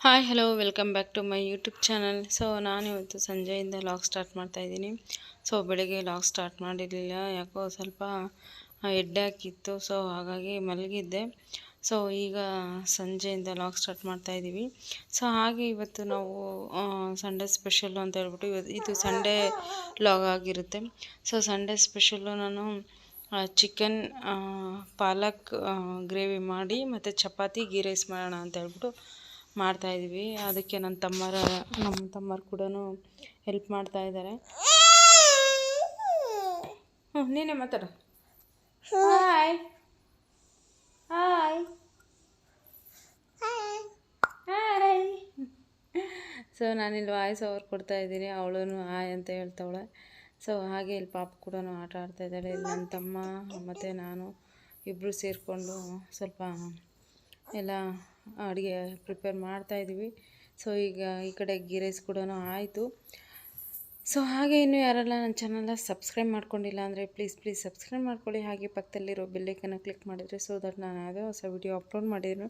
Hi hello welcome back to my YouTube channel so ನಾನು ಇವತ್ತು ಸಂಜೆಯಿಂದ ಲಾಗ್ ಸ್ಟಾರ್ಟ್ ಮಾಡ್ತಾ ಇದ್ದೀನಿ. ಸೊ ಬೆಳಗ್ಗೆ ಲಾಗ್ ಸ್ಟಾರ್ಟ್ ಮಾಡಿರಲಿಲ್ಲ. ಯಾಕೋ ಸ್ವಲ್ಪ ಎಡ್ಡೆ ಹಾಕಿತ್ತು. ಸೊ ಹಾಗಾಗಿ ಮಲಗಿದ್ದೆ. ಸೊ ಈಗ ಸಂಜೆಯಿಂದ ಲಾಗ್ ಸ್ಟಾರ್ಟ್ ಮಾಡ್ತಾ ಇದ್ದೀವಿ. ಸೊ ಹಾಗೆ ಇವತ್ತು ನಾವು ಸಂಡೇ ಸ್ಪೆಷಲ್ಲು ಅಂತ ಹೇಳ್ಬಿಟ್ಟು ಇವತ್ತು ಇದು ಸಂಡೇ ಲಾಗ್ ಆಗಿರುತ್ತೆ. ಸೊ ಸಂಡೇ ಸ್ಪೆಷಲ್ಲು ನಾನು ಚಿಕನ್ ಪಾಲಕ್ ಗ್ರೇವಿ ಮಾಡಿ ಮತ್ತು ಚಪಾತಿ ಗೀ ರೈಸ್ ಮಾಡೋಣ ಅಂತ ಹೇಳ್ಬಿಟ್ಟು ಮಾಡ್ತಾಯಿದ್ವಿ ಅದಕ್ಕೆ ನನ್ನ ತಮ್ಮರ ನಮ್ಮ ತಮ್ಮರು ಕೂಡ ಹೆಲ್ಪ್ ಮಾಡ್ತಾ ಇದ್ದಾರೆ ಹ್ಞೂ ನೀನೇ ಮಾತಾಡು. ಹಾಯ್ ಹಾಯ್ ಹಾಯ್ ಸೊ ನಾನಿಲ್ಲಿ ವಾಯ್ಸ್ ಓವರ್ ಕೊಡ್ತಾ ಇದ್ದೀನಿ. ಅವಳು ಹಾಯ್ ಅಂತ ಹೇಳ್ತಾವಳೆ. ಸೊ ಹಾಗೆ ಇಲ್ಲಿ ಪಾಪ ಕೂಡ ಆಟ ಆಡ್ತಾ ಇದ್ದಾಳೆ. ಇಲ್ಲಿ ನನ್ನ ತಮ್ಮ ಮತ್ತು ನಾನು ಇಬ್ಬರು ಸೇರಿಕೊಂಡು ಸ್ವಲ್ಪ ಎಲ್ಲ ಅಡುಗೆ ಪ್ರಿಪೇರ್ ಮಾಡ್ತಾಯಿದ್ದೀವಿ ಸೊ ಈಗ ಈ ಕಡೆ ಗೀ ರೈಸ್ ಕೂಡ ಆಯಿತು. ಸೊ ಹಾಗೆ ಇನ್ನೂ ಯಾರೆಲ್ಲ ನನ್ನ ಚಾನಲ್ನ ಸಬ್ಸ್ಕ್ರೈಬ್ ಮಾಡ್ಕೊಂಡಿಲ್ಲ ಅಂದರೆ ಪ್ಲೀಸ್ ಪ್ಲೀಸ್ ಸಬ್ಸ್ಕ್ರೈಬ್ ಮಾಡ್ಕೊಳ್ಳಿ. ಹಾಗೆ ಪಕ್ಕದಲ್ಲಿರೋ ಬೆಲ್ಲೈಕನ್ನು ಕ್ಲಿಕ್ ಮಾಡಿದರೆ ಸೊ ದಟ್ ನಾನು ಯಾವುದೇ ಹೊಸ ವಿಡಿಯೋ ಅಪ್ಲೋಡ್ ಮಾಡಿದ್ರು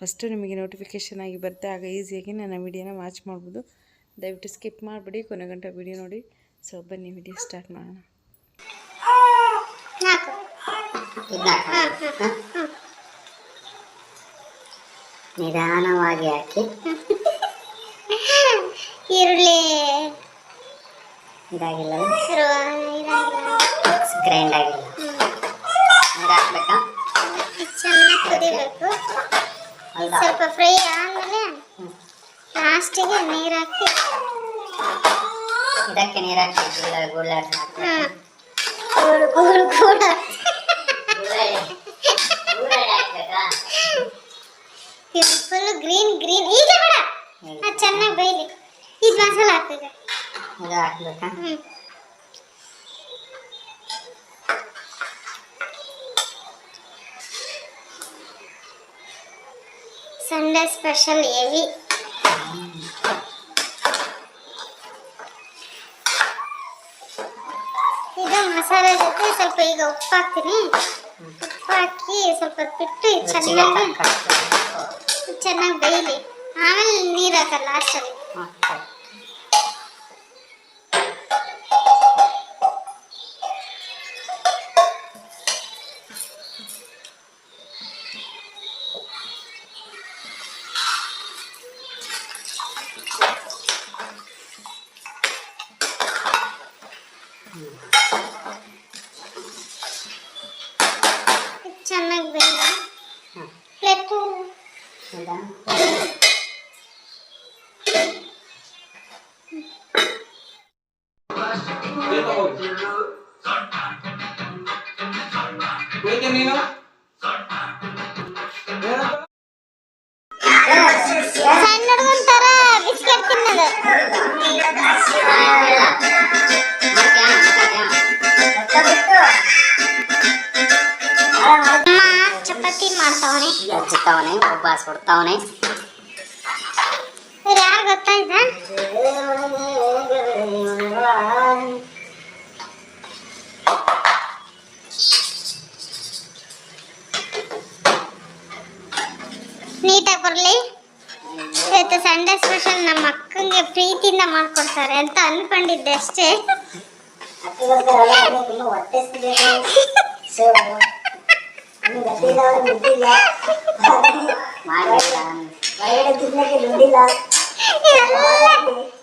ಫಸ್ಟು ನಿಮಗೆ ನೋಟಿಫಿಕೇಷನ್ ಆಗಿ ಬರುತ್ತೆ. ಆಗ ಈಸಿಯಾಗಿ ನನ್ನ ವೀಡಿಯೋನ ವಾಚ್ ಮಾಡ್ಬೋದು. ದಯವಿಟ್ಟು ಸ್ಕಿಪ್ ಮಾಡಿಬಿಡಿ. ಕೊನೆ ಗಂಟೆ ವೀಡಿಯೋ ನೋಡಿ. ಸೊ ಬನ್ನಿ ವಿಡಿಯೋ ಸ್ಟಾರ್ಟ್ ಮಾಡೋಣ. ನಿಧಾನವಾಗಿ ಹಾಕಿ. ಈರುಳ್ಳಿ. ಇದಾಗಿಲ್ಲ. ಗ್ರೈಂಡ್ ಆಗಿಲ್ಲ. ನೀರು ಹಾಕ್ಬೇಕಾ ಚೆನ್ನಾಗಿ ಕುದಿಬೇಕು. ಸ್ವಲ್ಪ ಫ್ರೈ ಆದಮೇಲೆ ಲಾಸ್ಟಿಗೆ ನೀರು ಹಾಕಿ. ಇದಕ್ಕೆ ನೀರು ಹಾಕಿ ಗುಳ್ಳ ಹ್ಮ್. ಗೂಳು ಗೂಳು ಗೂಳು ಇದು ಫುಲ್ ಗ್ರೀನ್ ಗ್ರೀನ್ ಈಗ ಬೇಡ. ಅದು ಚೆನ್ನಾಗಿ ಬೇಯಲಿ ಇದು ಮಸಾಲ ಹಾಕಿದೆ ಇದು ಹಾಕ್ಬೇಕಾ? ಸಂಡೇ ಸ್ಪೆಷಲ್ ಹೆವಿ ಇದು ಮಸಾಲೆ ಜೊತೆ ಸ್ವಲ್ಪ ಈಗ ಉಪ್ಪು ಹಾಕ್ತೀನಿ ಉಪ್ಪು ಹಾಕಿ ಸ್ವಲ್ಪ ಬಿಟ್ಟು ಚೆನ್ನಾಗಿ ಚೆನ್ನಾಗಿ ಬೇಯಲಿ ಆಮೇಲೆ ನೀರು ಹಾಕಲ್ಲ ಲಾಸ್ಟಲ್ಲಿ ಹಾಕ್ಬೇಕು. ಇದು ಹೌದಾ ಸಣ್ಣ ಹುಡುಗನ ಥರ ಬಿಸ್ಕೆಟ್ ತಿನ್ನೋದು ಹಚ್ಚುತ್ತವನೆ ಉಪವಾಸ ಬಿಡ್ತಾವನೆ ಯಾರು ಗೊತ್ತಾಯ್ತಾ ನೀಟಾಗಿ ಬರಲಿ ಇವತ್ತು ಸಂಡೇ ಸ್ಪೆಷಲ್ ನಮ್ಮ ಅಕ್ಕಂಗೆ ಪ್ರೀತಿಯಿಂದ ಮಾಡ್ಕೊಡ್ತಾರೆ ಅಂತ ಅನ್ಕೊಂಡಿದ್ದೆ ಅಷ್ಟೇ. ಇವೆಲ್ಲ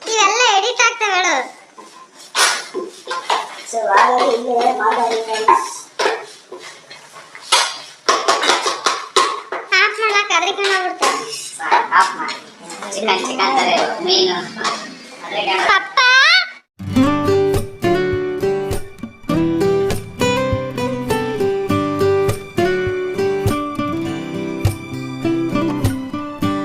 ಇವೆಲ್ಲ ಎಡಿಟ್ ಆಗ್ತವೆ ಹೇಳು ಆಫ್ ಮಾಡಕ್ ಅದ್ರಿಕೊಂಡು ಹೋಗ್ಬಿಡ್ತಾರೆ ಚಿಕನ್ ಚಿಕನ್ ತಾರೆ ಮೀನು ಅದ್ರಾಗೆ ಪಾಪ